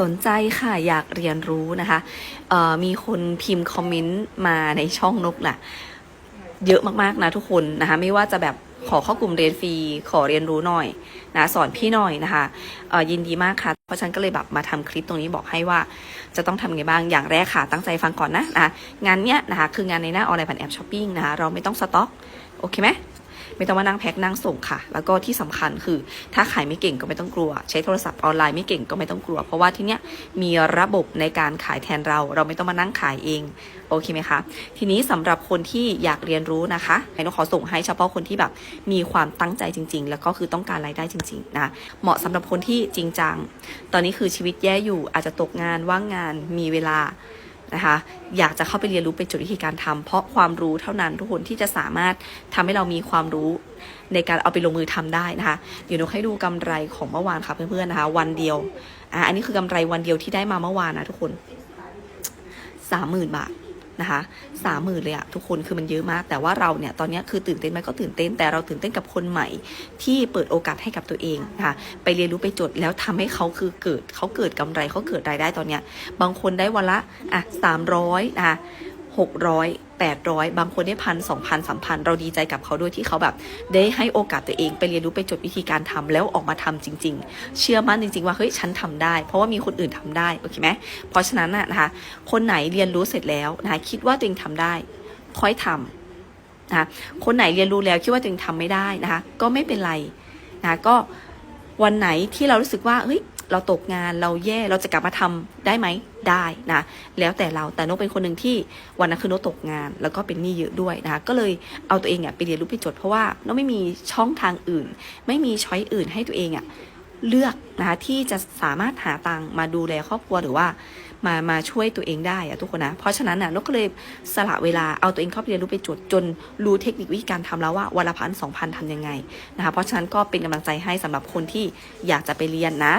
สนใจค่ะอยากเรียนรู้นะคะมีคนพิมพ์คอมเมนต์มาในช่องนกน่ะเยอะมากๆนะทุกคนนะคะไม่ว่าจะแบบขอเข้ากลุ่มเรียนฟรีขอเรียนรู้หน่อยนะสอนพี่หน่อยนะคะยินดีมากค่ะ เพราะฉันก็เลยแบบมาทำคลิปตรงนี้บอกให้ว่า จะต้องทำไงบ้างอย่างแรกค่ะ ตั้งใจฟังก่อนนะนะงานเนี้ยนะคะคืองานในหน้าออนไลน์ผ่านแอปช้อปปิ้งนะคะเราไม่ต้องสต็อกโอเคไหม ไม่ต้องมานั่งแพ็คนั่งส่งค่ะ แล้วก็ที่สำคัญคือ ถ้าขายไม่เก่งก็ไม่ต้องกลัว ใช้โทรศัพท์ออนไลน์ไม่เก่งก็ไม่ต้องกลัว เพราะว่าที่เนี้ยมีระบบในการขายแทนเรา เราไม่ต้องมานั่งขายเองโอเคไหมคะทีนี้สำหรับคนที่อยากเรียนรู้นะคะไอ้นกขอส่งให้เฉพาะคนที่แบบมีความตั้งใจจริง ๆ แล้วก็คือต้องการรายได้จริงๆนะเหมาะสำหรับคนที่จริงจังตอนนี้คือชีวิตแย่อยู่อาจจะตกงานว่างงานมีเวลา นะคะ อยากจะเข้าไปเรียนรู้เป็นจุดวิธีการทำเพราะความรู้เท่านั้นทุกคนที่จะสามารถทำให้เรามีความรู้ในการเอาไปลงมือทำได้นะคะเดี๋ยวนกให้ดูกำไรของเมื่อวานค่ะเพื่อนๆนะคะ วันเดียวอะอันนี้คือกำไรวันเดียวที่ได้มาเมื่อวานนะทุกคนสามหมื่นบาท นะคะสามหมื่นเลยอะทุกคนคือมันเยอะมาก แต่ว่าเราเนี่ยตอนนี้คือตื่นเต้นไหมก็ตื่นเต้น แต่เราตื่นเต้นกับคนใหม่ที่เปิดโอกาสให้กับตัวเองนะคะไปเรียนรู้ไปจดแล้วทำให้เขาคือเกิดเขาเกิดกำไรเขาเกิดรายได้ตอนเนี้ยบางคนได้วันละอะสามร้อยนะคะหกร้อย แปดร้อยบางคนได้พันสองพันสามพันเราดีใจกับเขาด้วยที่เขาแบบ ได้ให้โอกาสตัวเองไปเรียนรู้ไปจดวิธีการทำแล้วออกมาทำจริง ๆ เชื่อมั่นจริง ๆ ว่าเฮ้ยฉันทำได้ เพราะว่ามีคนอื่นทำได้โอเคไหมเพราะฉะนั้นนะนะคะคนไหนเรียนรู้เสร็จแล้วนะคะคิดว่าตัวเองทำได้ค่อยทำนะคะคนไหนเรียนรู้แล้วคิดว่าตัวเองทำไม่ได้นะคะก็ไม่เป็นไรนะคะก็วันไหนที่เรารู้สึกว่าเฮ้ย เราตกงานเราแย่เราจะกลับมาทำได้ไหมได้นะแล้วแต่เราแต่นกเป็นคนหนึ่งที่วันนั้นคือนกตกงาน แล้วก็เป็นหนี้เยอะด้วยนะคะก็เลยเอาตัวเองอะไปเรียนรู้ไปจดเพราะว่านกไม่มีช่องทางอื่น ไม่มีช้อยอื่นให้ตัวเองอะเลือกนะคะที่จะสามารถหาตังมาดูแลครอบครัวหรือว่ามามาช่วยตัวเองได้อะทุกคนนะ เพราะฉะนั้นน่ะนกก็เลยสละเวลาเอาตัวเองเข้าไปเรียนรู้ไปจดจนรู้เทคนิควิธีการทำแล้วว่าวันละพันสองพันทำยังไงนะคะเพราะฉะนั้นก็เป็นกำลังใจให้สำหรับคนที่อยากจะไปเรียนนะ